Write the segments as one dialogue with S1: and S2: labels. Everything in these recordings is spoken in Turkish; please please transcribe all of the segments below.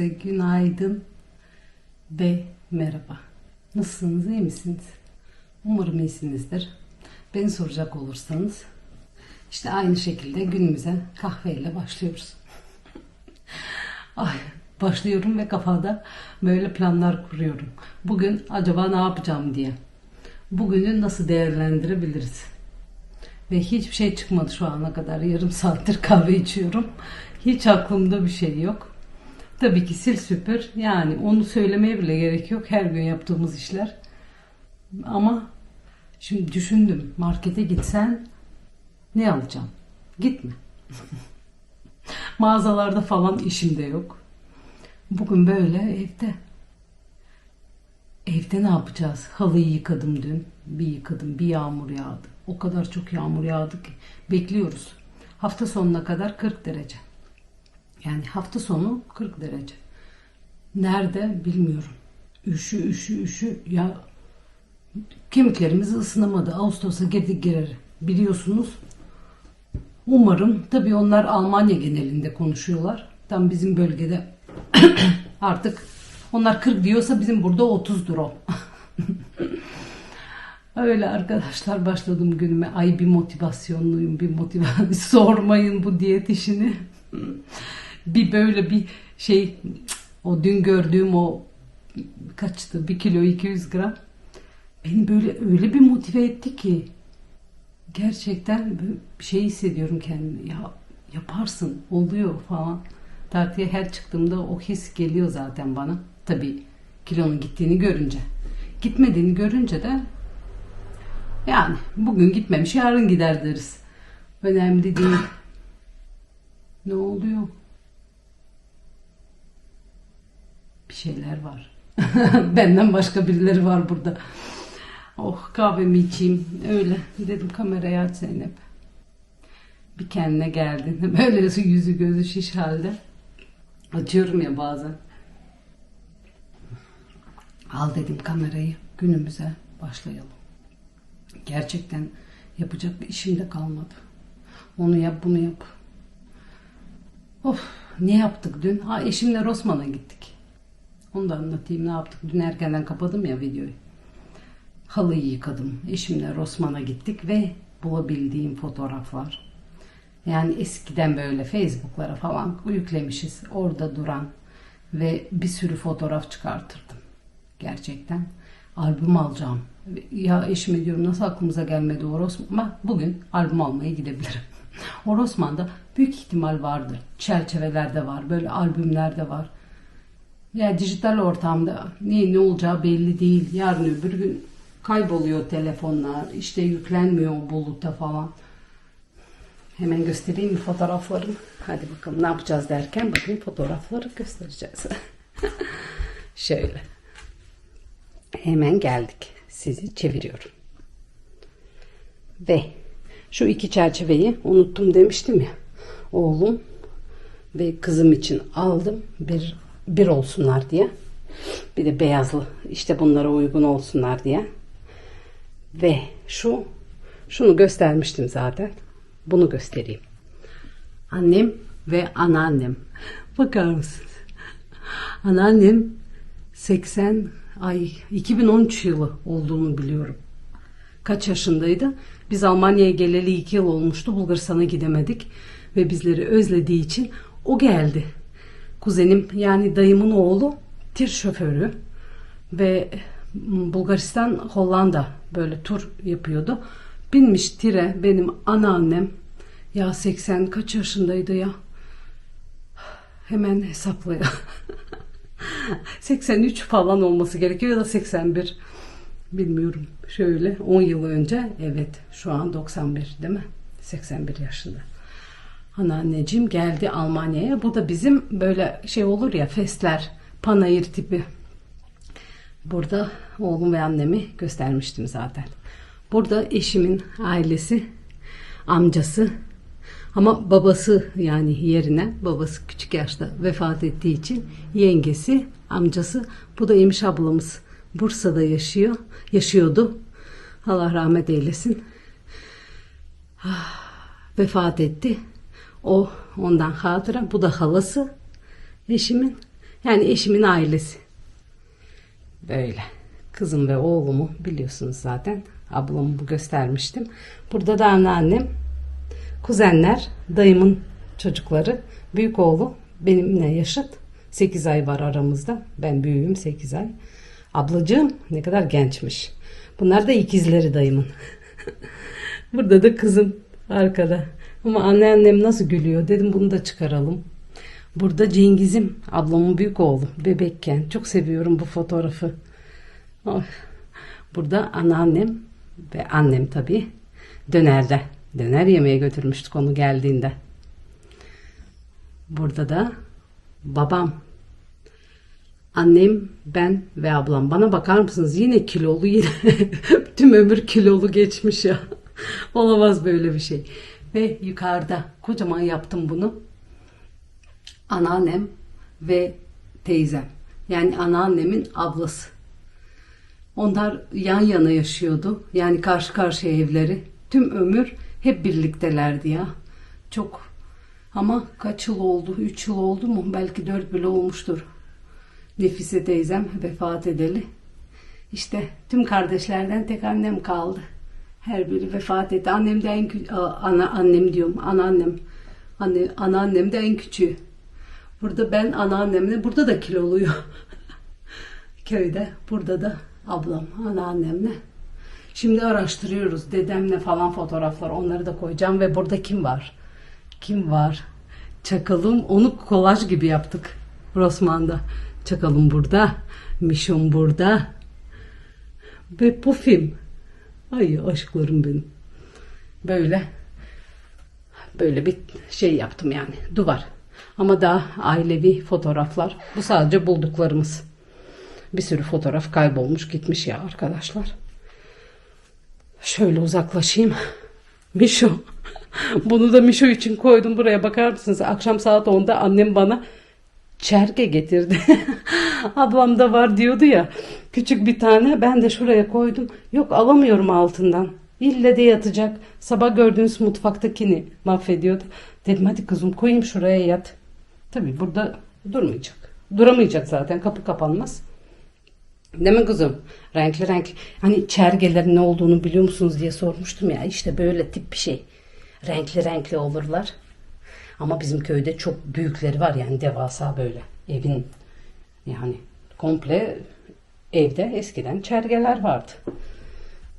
S1: Herkese günaydın ve merhaba. Nasılsınız, iyi misiniz? Umarım iyisinizdir. Beni soracak olursanız işte aynı şekilde günümüze kahveyle başlıyoruz. Ay, başlıyorum ve kafada böyle planlar kuruyorum. Bugün acaba ne yapacağım diye. Bugünü nasıl değerlendirebiliriz? Ve hiçbir şey çıkmadı şu ana kadar. Yarım saattir kahve içiyorum. Hiç aklımda bir şey yok. Tabii ki sil süpür. Yani onu söylemeye bile gerek yok. Her gün yaptığımız işler. Ama şimdi düşündüm. Markete gitsen ne alacağım? Gitme. Mağazalarda falan işim de yok. Bugün böyle evde. Evde ne yapacağız? Halıyı yıkadım dün. Bir yıkadım. Bir yağmur yağdı. O kadar çok yağmur yağdı ki. Bekliyoruz. Hafta sonuna kadar 40 derece. Yani hafta sonu 40 derece. Nerede bilmiyorum. Üşü üşü üşü. Ya kemiklerimiz ısınamadı. Ağustos'a girdik girer. Biliyorsunuz. Umarım tabii onlar Almanya genelinde konuşuyorlar. Tam bizim bölgede artık onlar 40 diyorsa bizim burada 30'dur o. Öyle arkadaşlar başladım günüme. Ay bir motivasyonluyum, bir motivasyon. Sormayın bu diyet işini. Bir böyle bir şey, o dün gördüğüm o kaçtı? 1 kilo 200 gram. Beni böyle öyle bir motive etti ki gerçekten bir şey hissediyorum kendimi. Ya yaparsın, oluyor falan. Tartıya her çıktığımda o his geliyor zaten bana. Tabii kilonun gittiğini görünce. Gitmediğini görünce de yani bugün gitmemiş yarın gider deriz. Önemli değil. Ne oluyor? Bir şeyler var. Benden başka birileri var burada. Oh kahvemi içeyim. Öyle dedim kamerayı aç Zeynep. Bir kendine geldin. Böyle yüzü gözü şiş halde. Açıyorum ya bazen. Al dedim kamerayı. Günümüze başlayalım. Gerçekten yapacak bir işim de kalmadı. Onu yap bunu yap. Of ne yaptık dün? Ha eşimle Rosman'a gittik. Onu da anlatayım ne yaptık. Dün erkenden kapadım ya videoyu. Halıyı yıkadım. Eşimle Rosman'a gittik ve bulabildiğim fotoğraflar. Yani eskiden böyle Facebook'lara falan yüklemişiz. Orada duran ve bir sürü fotoğraf çıkartırdım. Gerçekten albüm alacağım. Ya eşime diyorum nasıl aklımıza gelmedi o Rosman bugün albüm almaya gidebilirim. o Rosman'da büyük ihtimal vardır. Çerçevelerde var, böyle albümlerde var. Ya dijital ortamda ne ne olacağı belli değil. Yarın öbür gün kayboluyor telefonlar, işte yüklenmiyor buluta falan. Hemen göstereyim fotoğraflarımı? Hadi bakalım ne yapacağız derken bakın fotoğrafları göstereceğiz. Şöyle. Hemen geldik. Sizi çeviriyorum. Ve şu iki çerçeveyi unuttum demiştim ya. Oğlum ve kızım için aldım. Bir, bir olsunlar diye. Bir de beyazlı işte bunlara uygun olsunlar diye. Ve şu şunu göstermiştim zaten. Bunu göstereyim. Annem ve anneannem. Bakar mısınız? Anneannem 80 ay 2013 yılı olduğunu biliyorum. Kaç yaşındaydı? Biz Almanya'ya geleli 2 yıl olmuştu. Bulgaristan'a gidemedik ve bizleri özlediği için o geldi. Kuzenim yani dayımın oğlu tir şoförü ve Bulgaristan Hollanda böyle tur yapıyordu. Binmiş tire benim anneannem ya 80 kaç yaşındaydı ya? Hemen hesaplayalım. 83 falan olması gerekiyor ya da 81. Bilmiyorum. Şöyle 10 yıl önce evet şu an 91 değil mi? 81 yaşında. Anneanneciğim geldi Almanya'ya. Bu da bizim böyle şey olur ya festler, panayır tipi. Burada oğlum ve annemi göstermiştim zaten. Burada eşimin ailesi, amcası ama babası yani yerine babası küçük yaşta vefat ettiği için yengesi, amcası bu da Emiş ablamız Bursa'da yaşıyor. Yaşıyordu. Allah rahmet eylesin. Ah, vefat etti. O ondan hatıra. Bu da halası eşimin. Yani eşimin ailesi. Böyle. Kızım ve oğlumu biliyorsunuz zaten. Ablamı bu göstermiştim. Burada da anneannem, kuzenler, dayımın çocukları, büyük oğlu benimle yaşıt. 8 ay var aramızda. Ben büyüğüm 8 ay. Ablacığım ne kadar gençmiş. Bunlar da ikizleri dayımın. Burada da kızım arkada. Ama anneannem nasıl gülüyor dedim bunu da çıkaralım. Burada Cengiz'im ablamın büyük oğlu bebekken. Çok seviyorum bu fotoğrafı. Ay. Burada anneannem ve annem tabii dönerde. Döner yemeye götürmüştük onu geldiğinde. Burada da babam, annem, ben ve ablam. Bana bakar mısınız? Yine kilolu yine. Tüm ömür kilolu geçmiş ya. Olamaz böyle bir şey. Ve yukarıda kocaman yaptım bunu. Anneannem ve teyzem. Yani anneannemin ablası. Onlar yan yana yaşıyordu. Yani karşı karşıya evleri. Tüm ömür hep birliktelerdi ya. Çok ama kaç yıl oldu? Üç yıl oldu mu? Belki dört bile olmuştur. Nefise teyzem vefat edeli. İşte tüm kardeşlerden tek annem kaldı. Her biri vefat etti. Annem de en ana annem diyorum. Anneannem. Anne, anneannem de en küçüğü. Burada ben anneannemle burada da kiloluyum. Köyde. Burada da ablam, anneannemle. Şimdi araştırıyoruz. Dedemle falan fotoğraflar. Onları da koyacağım. Ve burada kim var? Kim var? Çakalım. Onu kolaj gibi yaptık. Rosman'da. Çakalım burada. Mişon burada. Ve Pufim. Ay aşklarım benim. Böyle. Böyle bir şey yaptım yani. Duvar. Ama daha ailevi fotoğraflar. Bu sadece bulduklarımız. Bir sürü fotoğraf kaybolmuş gitmiş ya arkadaşlar. Şöyle uzaklaşayım. Mişo. Bunu da Mişo için koydum buraya bakar mısınız? Akşam saat 10'da annem bana çerke getirdi. Ablam da var diyordu ya. Küçük bir tane ben de şuraya koydum. Yok alamıyorum altından. İlle de yatacak. Sabah gördüğünüz mutfaktakini mahvediyordu. Dedim hadi kızım koyayım şuraya yat. Tabii burada durmayacak. Duramayacak zaten kapı kapanmaz. Değil mi kızım? Renkli renkli. Hani çergelerin ne olduğunu biliyor musunuz diye sormuştum ya. İşte böyle tip bir şey. Renkli renkli olurlar. Ama bizim köyde çok büyükleri var yani devasa böyle. Evin yani komple evde eskiden çergeler vardı.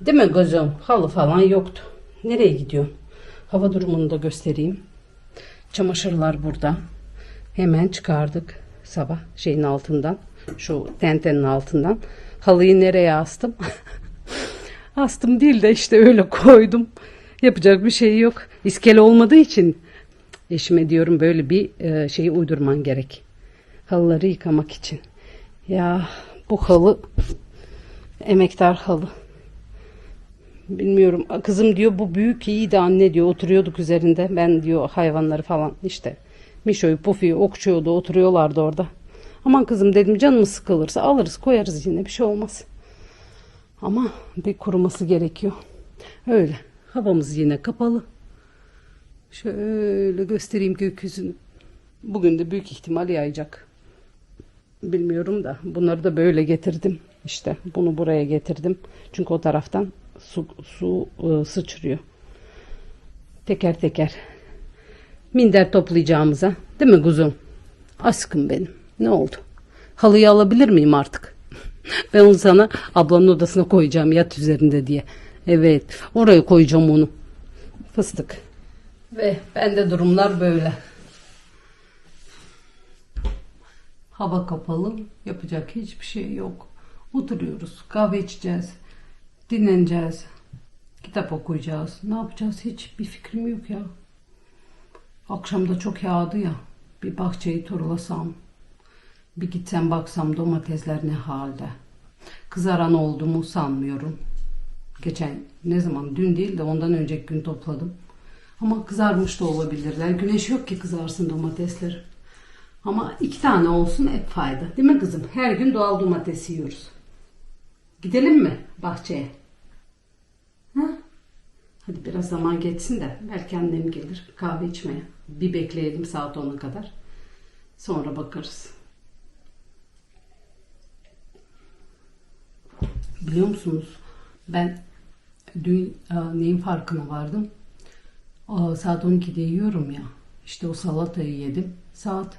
S1: Değil mi kızım? Halı falan yoktu. Nereye gidiyorsun? Hava durumunu da göstereyim. Çamaşırlar burada. Hemen çıkardık sabah şeyin altından. Şu tentenin altından. Halıyı nereye astım? astım değil de işte öyle koydum. Yapacak bir şey yok. İskele olmadığı için eşime diyorum böyle bir e, şeyi uydurman gerek. Halıları yıkamak için. Ya bu halı emektar halı. Bilmiyorum. Kızım diyor bu büyük iyiydi anne diyor. Oturuyorduk üzerinde. Ben diyor hayvanları falan işte. Mişo'yu, Pufi'yi okşuyordu. Oturuyorlardı orada. Aman kızım dedim canımız sıkılırsa alırız koyarız yine bir şey olmaz. Ama bir kuruması gerekiyor. Öyle. Havamız yine kapalı. Şöyle göstereyim gökyüzünü. Bugün de büyük ihtimal yağacak. Bilmiyorum da bunları da böyle getirdim. İşte bunu buraya getirdim. Çünkü o taraftan su, su e, sıçrıyor. Teker teker. Minder toplayacağımıza. Değil mi kuzum? Aşkım benim. Ne oldu? Halıyı alabilir miyim artık? ben onu sana ablanın odasına koyacağım yat üzerinde diye. Evet. Oraya koyacağım onu. Fıstık. Ve bende durumlar böyle. Hava kapalı. Yapacak hiçbir şey yok. Oturuyoruz. Kahve içeceğiz. Dinleneceğiz. Kitap okuyacağız. Ne yapacağız? Hiç bir fikrim yok ya. Akşam da çok yağdı ya. Bir bahçeyi turlasam. Bir gitsem baksam domatesler ne halde. Kızaran oldu mu sanmıyorum. Geçen ne zaman dün değil de ondan önceki gün topladım. Ama kızarmış da olabilirler. Güneş yok ki kızarsın domatesleri. Ama iki tane olsun hep fayda. Değil mi kızım? Her gün doğal domates yiyoruz. Gidelim mi bahçeye? Ha? Hadi biraz zaman geçsin de belki annem gelir kahve içmeye. Bir bekleyelim saat 10'a kadar. Sonra bakarız. Biliyor musunuz ben dün neyin farkına vardım? Aa, saat 12'de yiyorum ya. İşte o salatayı yedim. Saat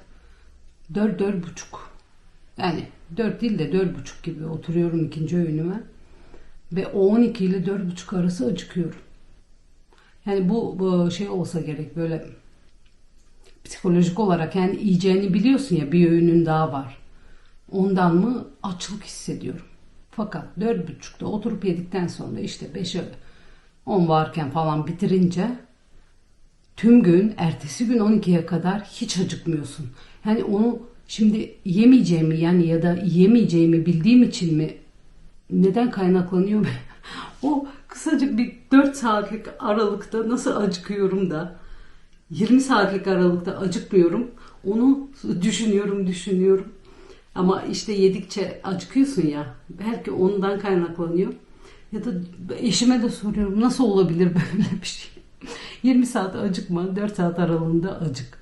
S1: 4 dört buçuk. Yani 4 değil de dört buçuk gibi oturuyorum ikinci öğünüme. Ve o 12 ile dört buçuk arası acıkıyorum. Yani bu, bu şey olsa gerek böyle psikolojik olarak yani yiyeceğini biliyorsun ya bir öğünün daha var. Ondan mı açlık hissediyorum. Fakat dört buçukta oturup yedikten sonra işte 5'e 10 varken falan bitirince tüm gün ertesi gün 12'ye kadar hiç acıkmıyorsun. Yani onu şimdi yemeyeceğimi yani ya da yemeyeceğimi bildiğim için mi neden kaynaklanıyor? o kısacık bir 4 saatlik aralıkta nasıl acıkıyorum da 20 saatlik aralıkta acıkmıyorum. Onu düşünüyorum, düşünüyorum. Ama işte yedikçe acıkıyorsun ya. Belki ondan kaynaklanıyor. Ya da eşime de soruyorum nasıl olabilir böyle bir şey. 20 saat acıkma, 4 saat aralığında acık.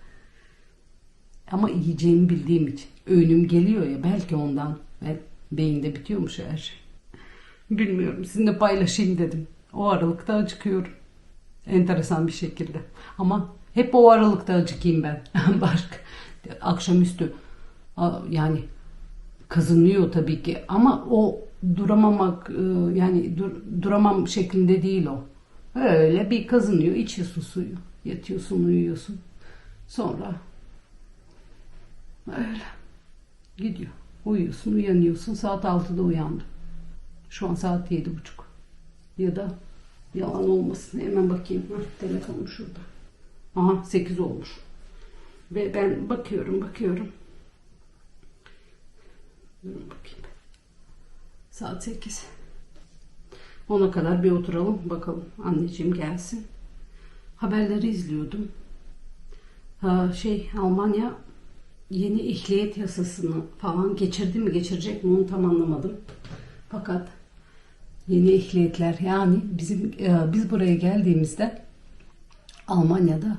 S1: Ama yiyeceğimi bildiğim için. Öğünüm geliyor ya belki ondan. Ben, beyinde bitiyormuş her şey. Bilmiyorum sizinle paylaşayım dedim. O aralıkta acıkıyorum. Enteresan bir şekilde. Ama hep o aralıkta acıkayım ben. Başka akşamüstü yani kazanıyor tabii ki ama o duramamak e, yani dur, duramam şeklinde değil o. Öyle bir kazınıyor, içiyorsun suyu, yatıyorsun, uyuyorsun. Sonra öyle gidiyor. Uyuyorsun, uyanıyorsun. Saat 6'da uyandım. Şu an saat yedi buçuk. Ya da yalan olmasın. Hemen bakayım. Hah, telefonum şurada. Aha 8 olmuş. Ve ben bakıyorum bakıyorum. Durun bakayım. Saat 8. Ona kadar bir oturalım bakalım. Anneciğim gelsin. Haberleri izliyordum. Ha, şey Almanya yeni ehliyet yasasını falan geçirdi mi geçirecek mi onu tam anlamadım. Fakat yeni ehliyetler yani bizim e, biz buraya geldiğimizde Almanya'da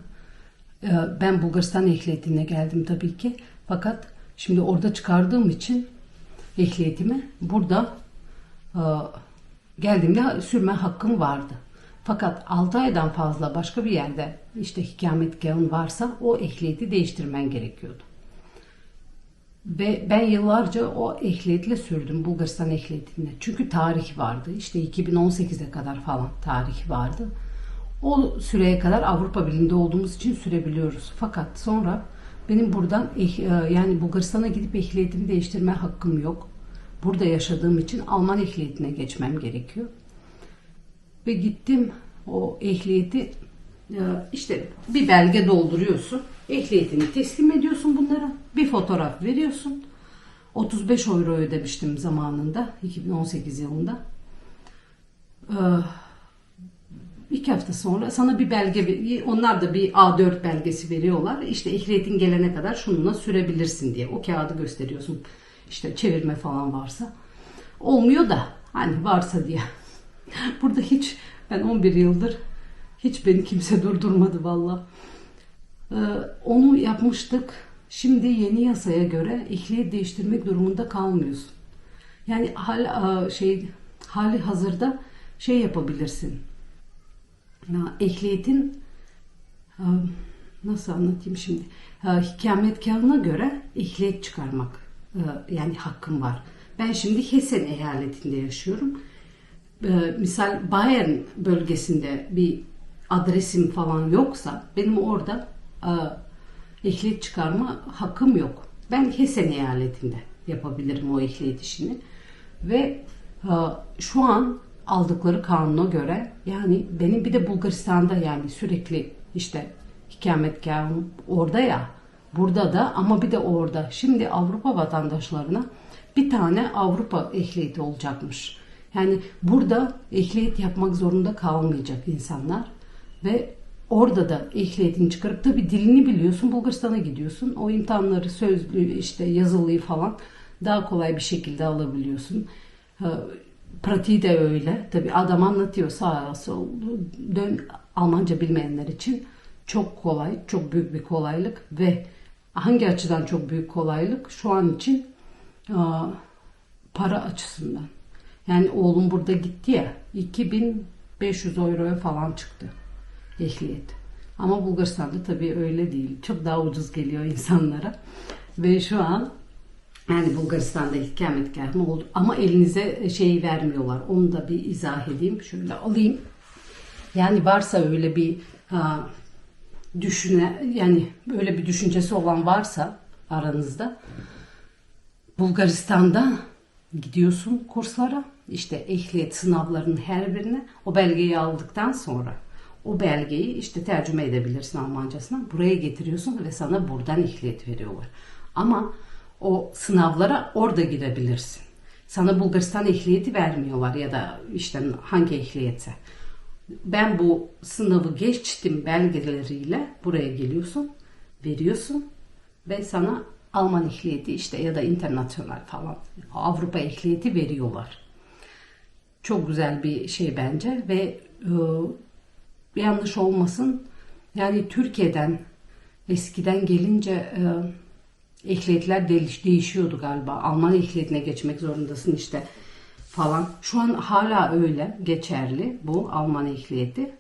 S1: e, ben Bulgaristan ehliyetine geldim tabii ki. Fakat şimdi orada çıkardığım için ehliyetimi burada e, geldiğimde sürme hakkım vardı. Fakat 6 aydan fazla başka bir yerde işte hikametgahın varsa o ehliyeti değiştirmen gerekiyordu. Ve ben yıllarca o ehliyetle sürdüm Bulgaristan ehliyetinde. Çünkü tarih vardı. İşte 2018'e kadar falan tarih vardı. O süreye kadar Avrupa Birliği'nde olduğumuz için sürebiliyoruz. Fakat sonra benim buradan eh, e, yani Bulgaristan'a gidip ehliyetimi değiştirme hakkım yok. Burada yaşadığım için Alman ehliyetine geçmem gerekiyor. Ve gittim o ehliyeti e, işte bir belge dolduruyorsun. Ehliyetini teslim ediyorsun bunlara. Bir fotoğraf veriyorsun. 35 euro ödemiştim zamanında 2018 yılında. Ee, iki hafta sonra sana bir belge, onlar da bir A4 belgesi veriyorlar. İşte ehliyetin gelene kadar şununla sürebilirsin diye. O kağıdı gösteriyorsun. İşte çevirme falan varsa. Olmuyor da hani varsa diye. Burada hiç ben 11 yıldır hiç beni kimse durdurmadı valla. Ee, onu yapmıştık. Şimdi yeni yasaya göre ehliyet değiştirmek durumunda kalmıyorsun. Yani hal şey hali hazırda şey yapabilirsin. Ehliyetin nasıl anlatayım şimdi? Hikametgahına göre ehliyet çıkarmak yani hakkım var. Ben şimdi Hessen eyaletinde yaşıyorum. Misal Bayern bölgesinde bir adresim falan yoksa benim orada ehliyet çıkarma hakkım yok. Ben Hessen eyaletinde yapabilirim o ehliyet işini. Ve şu an aldıkları kanuna göre yani benim bir de Bulgaristan'da yani sürekli işte ikametgahım orada ya burada da ama bir de orada. Şimdi Avrupa vatandaşlarına bir tane Avrupa ehliyeti olacakmış. Yani burada ehliyet yapmak zorunda kalmayacak insanlar ve orada da ehliyetini çıkarıp tabii dilini biliyorsun Bulgaristan'a gidiyorsun. O imtihanları sözlü işte yazılıyı falan daha kolay bir şekilde alabiliyorsun. Pratiği de öyle. Tabii adam anlatıyor sağa sol dön Almanca bilmeyenler için çok kolay, çok büyük bir kolaylık ve hangi açıdan çok büyük kolaylık? Şu an için para açısından. Yani oğlum burada gitti ya 2500 euroya falan çıktı ehliyet. Ama Bulgaristan'da tabii öyle değil. Çok daha ucuz geliyor insanlara. Ve şu an yani Bulgaristan'da ikametgahım oldu. Ama elinize şey vermiyorlar. Onu da bir izah edeyim. Şöyle alayım. Yani varsa öyle bir ha, düşüne yani böyle bir düşüncesi olan varsa aranızda Bulgaristan'da gidiyorsun kurslara işte ehliyet sınavlarının her birine o belgeyi aldıktan sonra o belgeyi işte tercüme edebilirsin Almancasına buraya getiriyorsun ve sana buradan ehliyet veriyorlar. Ama o sınavlara orada girebilirsin. Sana Bulgaristan ehliyeti vermiyorlar ya da işte hangi ehliyetse. Ben bu sınavı geçtim belgeleriyle buraya geliyorsun, veriyorsun ve sana Alman ehliyeti işte ya da internasyonel falan Avrupa ehliyeti veriyorlar. Çok güzel bir şey bence ve e, yanlış olmasın yani Türkiye'den eskiden gelince e, ehliyetler değiş, değişiyordu galiba. Alman ehliyetine geçmek zorundasın işte falan. Şu an hala öyle geçerli bu Alman ehliyeti.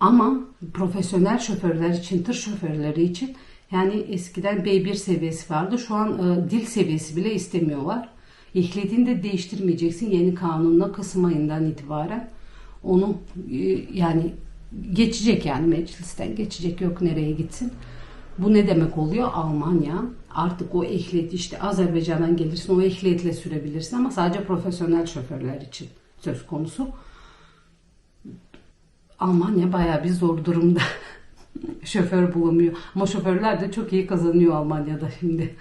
S1: Ama profesyonel şoförler için, tır şoförleri için yani eskiden B1 seviyesi vardı. Şu an e, dil seviyesi bile istemiyorlar. Ehliyetini de değiştirmeyeceksin yeni kanunla Kasım ayından itibaren. Onu e, yani geçecek yani meclisten geçecek yok nereye gitsin. Bu ne demek oluyor? Almanya artık o ehliyet işte Azerbaycan'dan gelirsin o ehliyetle sürebilirsin ama sadece profesyonel şoförler için söz konusu. Almanya baya bir zor durumda. Şoför bulamıyor. Ama şoförler de çok iyi kazanıyor Almanya'da şimdi.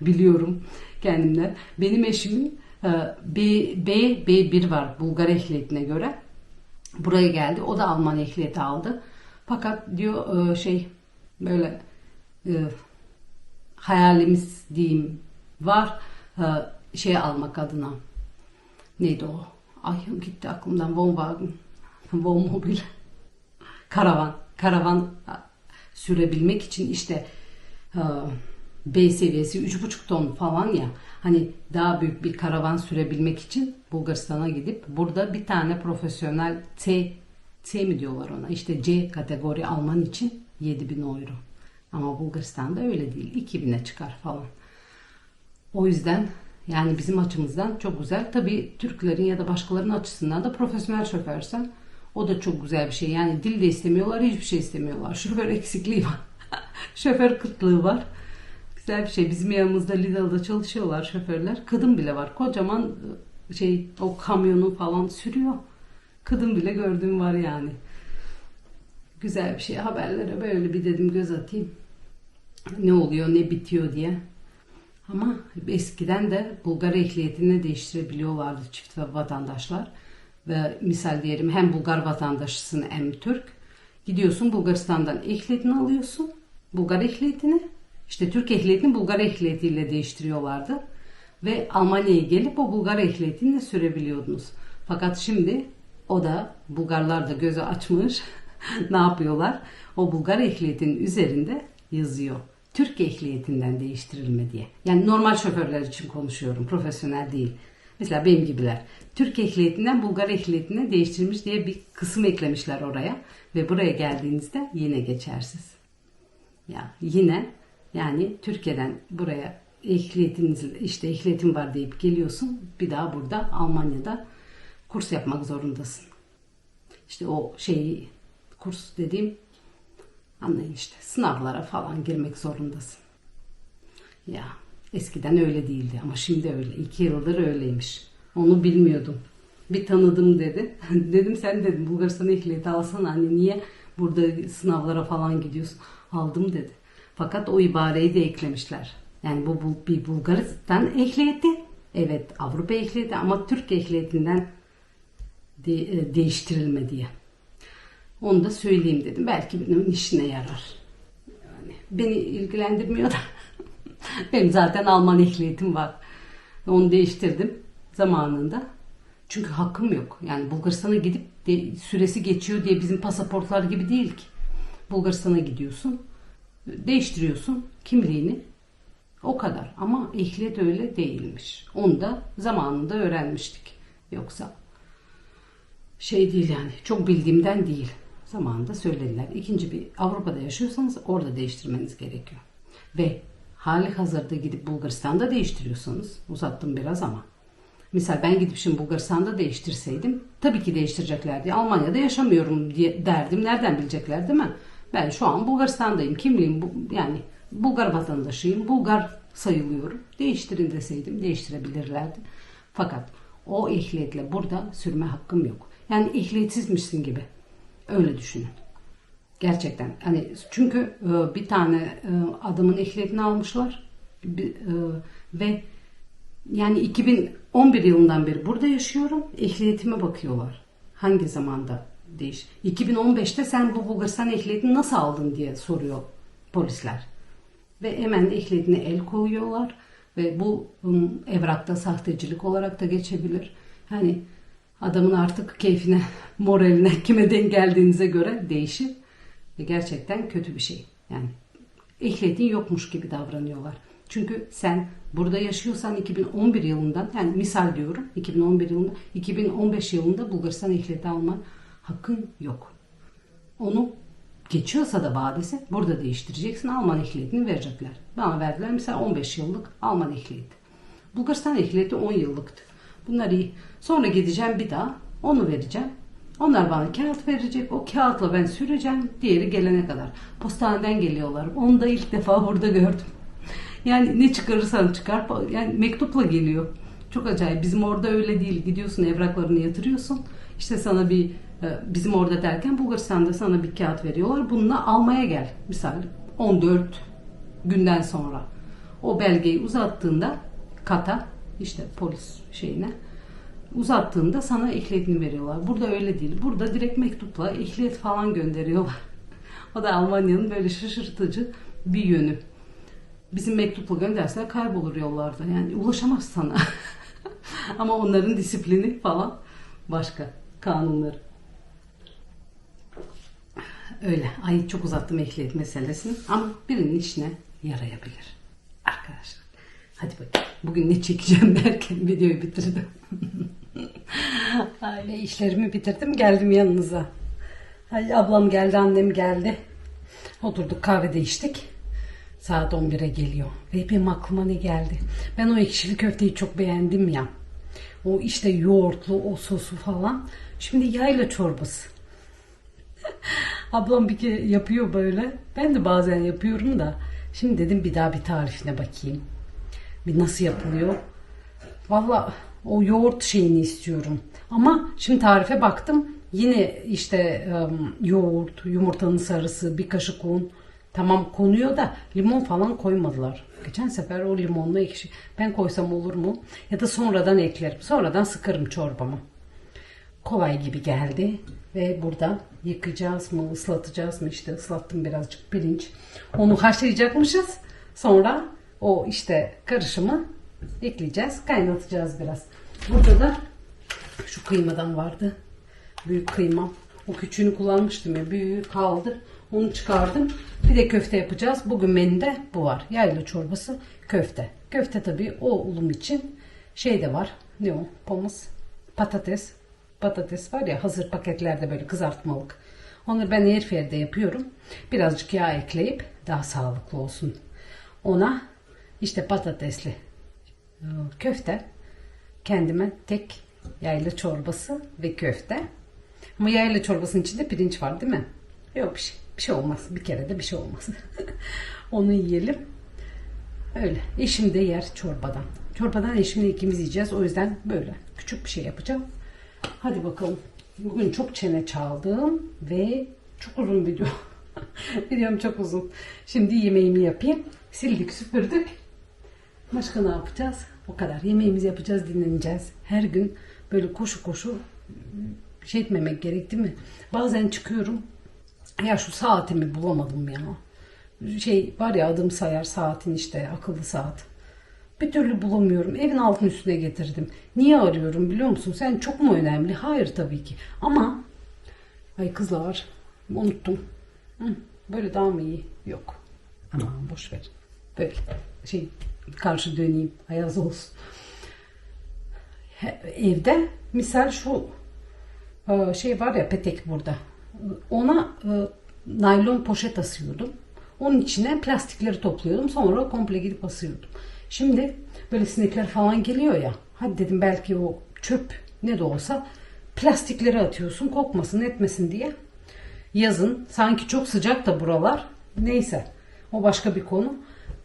S1: Biliyorum kendimden. Benim eşimin e, B, B, B1 var Bulgar ehliyetine göre. Buraya geldi. O da Alman ehliyeti aldı. Fakat diyor e, şey böyle e, hayalimiz diyeyim var şey almak adına. Neydi o? Ay gitti aklımdan. Wohnwagen. Wohnmobil. Karavan. Karavan sürebilmek için işte B seviyesi 3,5 ton falan ya hani daha büyük bir karavan sürebilmek için Bulgaristan'a gidip burada bir tane profesyonel T T mi diyorlar ona işte C kategori alman için 7000 euro. Ama Bulgaristan'da öyle değil. 2000'e çıkar falan. O yüzden yani bizim açımızdan çok güzel. Tabii Türklerin ya da başkalarının açısından da profesyonel şoförsen o da çok güzel bir şey. Yani dil de istemiyorlar, hiçbir şey istemiyorlar. Şoför eksikliği var. şoför kıtlığı var. Güzel bir şey. Bizim yanımızda Lidl'da çalışıyorlar şoförler. Kadın bile var. Kocaman şey o kamyonu falan sürüyor. Kadın bile gördüğüm var yani. Güzel bir şey. Haberlere böyle bir dedim göz atayım. Ne oluyor, ne bitiyor diye. Ama eskiden de Bulgar ehliyetini değiştirebiliyorlardı çift vatandaşlar. Ve misal diyelim hem Bulgar vatandaşısın hem Türk. Gidiyorsun Bulgaristan'dan ehliyetini alıyorsun. Bulgar ehliyetini. işte Türk ehliyetini Bulgar ehliyetiyle değiştiriyorlardı. Ve Almanya'ya gelip o Bulgar ehliyetini sürebiliyordunuz. Fakat şimdi o da Bulgarlar da gözü açmış. ne yapıyorlar? O Bulgar ehliyetinin üzerinde yazıyor. Türk ehliyetinden değiştirilme diye. Yani normal şoförler için konuşuyorum. Profesyonel değil. Mesela benim gibiler. Türk ehliyetinden Bulgar ehliyetine değiştirilmiş diye bir kısım eklemişler oraya. Ve buraya geldiğinizde yine geçersiz. Ya yine yani Türkiye'den buraya ehliyetiniz işte ehliyetim var deyip geliyorsun. Bir daha burada Almanya'da kurs yapmak zorundasın. İşte o şeyi kurs dediğim anlayın işte sınavlara falan girmek zorundasın. Ya eskiden öyle değildi ama şimdi öyle. İki yıldır öyleymiş. Onu bilmiyordum. Bir tanıdım dedi. dedim sen dedim Bulgaristan ehliyeti alsana hani niye burada sınavlara falan gidiyorsun. Aldım dedi. Fakat o ibareyi de eklemişler. Yani bu, bu bir Bulgaristan ehliyeti. Evet Avrupa ehliyeti ama Türk ehliyetinden de, e, değiştirilme diye. Onu da söyleyeyim dedim. Belki benim işine yarar. Yani beni ilgilendirmiyor da. Benim zaten Alman ehliyetim var. Onu değiştirdim zamanında. Çünkü hakkım yok. Yani Bulgaristan'a gidip de süresi geçiyor diye bizim pasaportlar gibi değil ki. Bulgaristan'a gidiyorsun. Değiştiriyorsun kimliğini. O kadar. Ama ehliyet öyle değilmiş. Onu da zamanında öğrenmiştik. Yoksa şey değil yani çok bildiğimden değil. Zamanında söylediler. İkinci bir Avrupa'da yaşıyorsanız orada değiştirmeniz gerekiyor. Ve hali hazırda gidip Bulgaristan'da değiştiriyorsanız uzattım biraz ama Misal ben gidip şimdi Bulgaristan'da değiştirseydim tabii ki değiştireceklerdi. Almanya'da yaşamıyorum diye derdim. Nereden bilecekler değil mi? Ben şu an Bulgaristan'dayım. Kimliğim bu, yani Bulgar vatandaşıyım. Bulgar sayılıyorum. Değiştirin deseydim değiştirebilirlerdi. Fakat o ehliyetle burada sürme hakkım yok. Yani ehliyetsizmişsin gibi. Öyle düşünün. Gerçekten. Hani çünkü e, bir tane e, adamın ehliyetini almışlar e, ve yani 2011 yılından beri burada yaşıyorum. Ehliyetime bakıyorlar. Hangi zamanda değiş? 2015'te sen bu Bulgaristan ehliyetini nasıl aldın diye soruyor polisler. Ve hemen ehliyetine el koyuyorlar. Ve bu ım, evrakta sahtecilik olarak da geçebilir. Yani adamın artık keyfine, moraline, kime denk geldiğinize göre değişir. Ve gerçekten kötü bir şey. Yani ehliyetin yokmuş gibi davranıyorlar. Çünkü sen burada yaşıyorsan 2011 yılından yani misal diyorum 2011 yılında 2015 yılında Bulgaristan ehliyeti alman hakkın yok. Onu geçiyorsa da vadesi burada değiştireceksin. Alman ehliyetini verecekler. Bana verdiler mesela 15 yıllık Alman ehliyeti. Bulgaristan ehliyeti 10 yıllıktı. Bunlar iyi. Sonra gideceğim bir daha onu vereceğim. Onlar bana kağıt verecek. O kağıtla ben süreceğim. Diğeri gelene kadar. Postaneden geliyorlar. Onu da ilk defa burada gördüm. Yani ne çıkarırsan çıkar. Yani mektupla geliyor. Çok acayip. Bizim orada öyle değil. Gidiyorsun evraklarını yatırıyorsun. İşte sana bir e, bizim orada derken Bulgaristan'da sana bir kağıt veriyorlar. Bununla almaya gel. Misal 14 günden sonra. O belgeyi uzattığında kata işte polis şeyine uzattığında sana ehliyetini veriyorlar. Burada öyle değil. Burada direkt mektupla ehliyet falan gönderiyorlar. o da Almanya'nın böyle şaşırtıcı bir yönü. Bizim mektupla gönderseler kaybolur yollarda. Yani ulaşamaz sana. Ama onların disiplini falan başka kanunları. Öyle. Ay çok uzattım ehliyet meselesini. Ama birinin işine yarayabilir. Hadi bakayım. Bugün ne çekeceğim derken videoyu bitirdim. Aile işlerimi bitirdim. Geldim yanınıza. Ay, ablam geldi, annem geldi. Oturduk kahvede içtik. Saat 11'e geliyor. Ve benim aklıma ne geldi? Ben o ekşili köfteyi çok beğendim ya. O işte yoğurtlu, o sosu falan. Şimdi yayla çorbası. Ablam bir kere yapıyor böyle. Ben de bazen yapıyorum da. Şimdi dedim bir daha bir tarifine bakayım. Bir nasıl yapılıyor. Valla o yoğurt şeyini istiyorum. Ama şimdi tarife baktım. Yine işte um, yoğurt, yumurtanın sarısı, bir kaşık un. Tamam konuyor da limon falan koymadılar. Geçen sefer o limonlu ekşi. Ben koysam olur mu? Ya da sonradan eklerim. Sonradan sıkarım çorbamı. Kolay gibi geldi. Ve burada yıkayacağız mı, ıslatacağız mı? İşte ıslattım birazcık pirinç. Onu haşlayacakmışız. Sonra o işte karışımı ekleyeceğiz. Kaynatacağız biraz. Burada da şu kıymadan vardı. Büyük kıymam. O küçüğünü kullanmıştım ya. Büyüğü kaldı. Onu çıkardım. Bir de köfte yapacağız. Bugün menüde bu var. Yayla çorbası, köfte. Köfte tabii o ulum için şey de var. Ne o? Pomuz, patates. Patates var ya hazır paketlerde böyle kızartmalık. Onları ben airfryer'de yapıyorum. Birazcık yağ ekleyip daha sağlıklı olsun. Ona işte patatesli e, köfte kendime tek yayla çorbası ve köfte. Ama yayla çorbasının içinde pirinç var değil mi? Yok bir şey. Bir şey olmaz. Bir kere de bir şey olmaz. Onu yiyelim. Öyle. Eşim de yer çorbadan. Çorbadan eşimle ikimiz yiyeceğiz. O yüzden böyle küçük bir şey yapacağım. Hadi bakalım. Bugün çok çene çaldım ve çok uzun video. Videom çok uzun. Şimdi yemeğimi yapayım. Sildik, süpürdük. Başka ne yapacağız? O kadar. Yemeğimizi yapacağız, dinleneceğiz. Her gün böyle koşu koşu şey etmemek gerek değil mi? Bazen çıkıyorum. Ya şu saatimi bulamadım ya. Şey var ya adım sayar saatin işte akıllı saat. Bir türlü bulamıyorum. Evin altın üstüne getirdim. Niye arıyorum biliyor musun? Sen çok mu önemli? Hayır tabii ki. Ama ay kızlar unuttum. Hı, böyle daha mı iyi? Yok. Aman boş ver. Böyle şey karşı döneyim. Ayaz olsun. evde misal şu e, şey var ya petek burada. Ona e, naylon poşet asıyordum. Onun içine plastikleri topluyordum. Sonra komple gidip asıyordum. Şimdi böyle sinekler falan geliyor ya. Hadi dedim belki o çöp ne de olsa plastikleri atıyorsun kokmasın etmesin diye. Yazın sanki çok sıcak da buralar. Neyse o başka bir konu.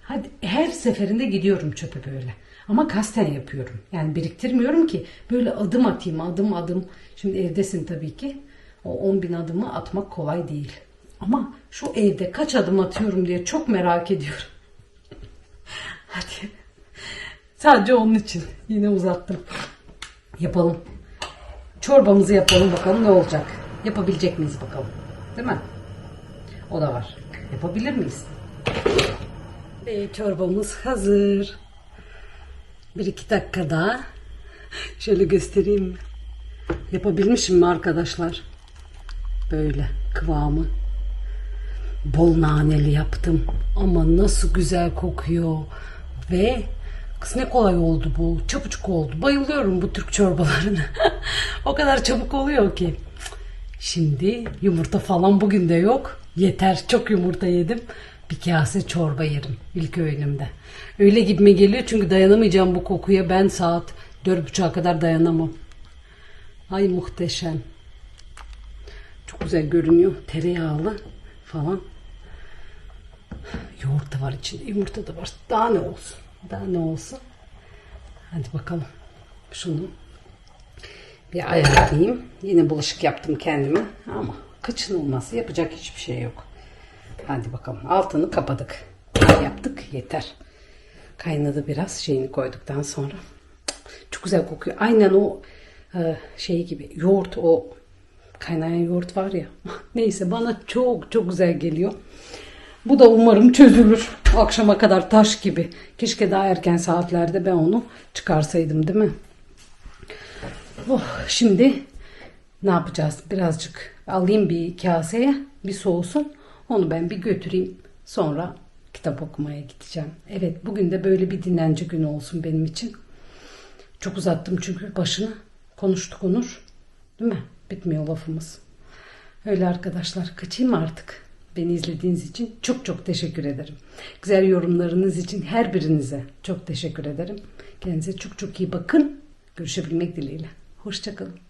S1: Hadi her seferinde gidiyorum çöpe böyle. Ama kasten yapıyorum. Yani biriktirmiyorum ki böyle adım atayım adım adım. Şimdi evdesin tabii ki. O 10 bin adımı atmak kolay değil. Ama şu evde kaç adım atıyorum diye çok merak ediyorum. Hadi. Sadece onun için. Yine uzattım. Yapalım. Çorbamızı yapalım bakalım ne olacak. Yapabilecek miyiz bakalım. Değil mi? O da var. Yapabilir miyiz? Ve çorbamız hazır. Bir iki dakika daha. Şöyle göstereyim mi? Yapabilmişim mi arkadaşlar? Böyle kıvamı. Bol naneli yaptım. Ama nasıl güzel kokuyor. Ve kız ne kolay oldu bu. Çabucak oldu. Bayılıyorum bu Türk çorbalarına. o kadar çabuk oluyor ki. Şimdi yumurta falan bugün de yok. Yeter çok yumurta yedim. Bir kase çorba yerim ilk öğünümde. Öyle gibime geliyor çünkü dayanamayacağım bu kokuya. Ben saat dört buçuğa kadar dayanamam. Ay muhteşem. Çok güzel görünüyor. Tereyağlı falan. Yoğurt da var içinde. Yumurta da var. Daha ne olsun? Daha ne olsun? Hadi bakalım. Şunu bir ayarlayayım. Yine bulaşık yaptım kendime ama kaçınılmaz. Yapacak hiçbir şey yok. Hadi bakalım. Altını kapadık. Yaptık. Yeter. Kaynadı biraz şeyini koyduktan sonra. Çok güzel kokuyor. Aynen o e, şey gibi. Yoğurt o kaynayan yoğurt var ya. Neyse bana çok çok güzel geliyor. Bu da umarım çözülür. Akşama kadar taş gibi. Keşke daha erken saatlerde ben onu çıkarsaydım değil mi? Oh, şimdi ne yapacağız? Birazcık alayım bir kaseye, bir soğusun. Onu ben bir götüreyim. Sonra kitap okumaya gideceğim. Evet, bugün de böyle bir dinlence günü olsun benim için. Çok uzattım çünkü başını. Konuştuk Onur. Değil mi? Bitmiyor lafımız. Öyle arkadaşlar. Kaçayım artık? Beni izlediğiniz için çok çok teşekkür ederim. Güzel yorumlarınız için her birinize çok teşekkür ederim. Kendinize çok çok iyi bakın. Görüşebilmek dileğiyle. Hoşçakalın.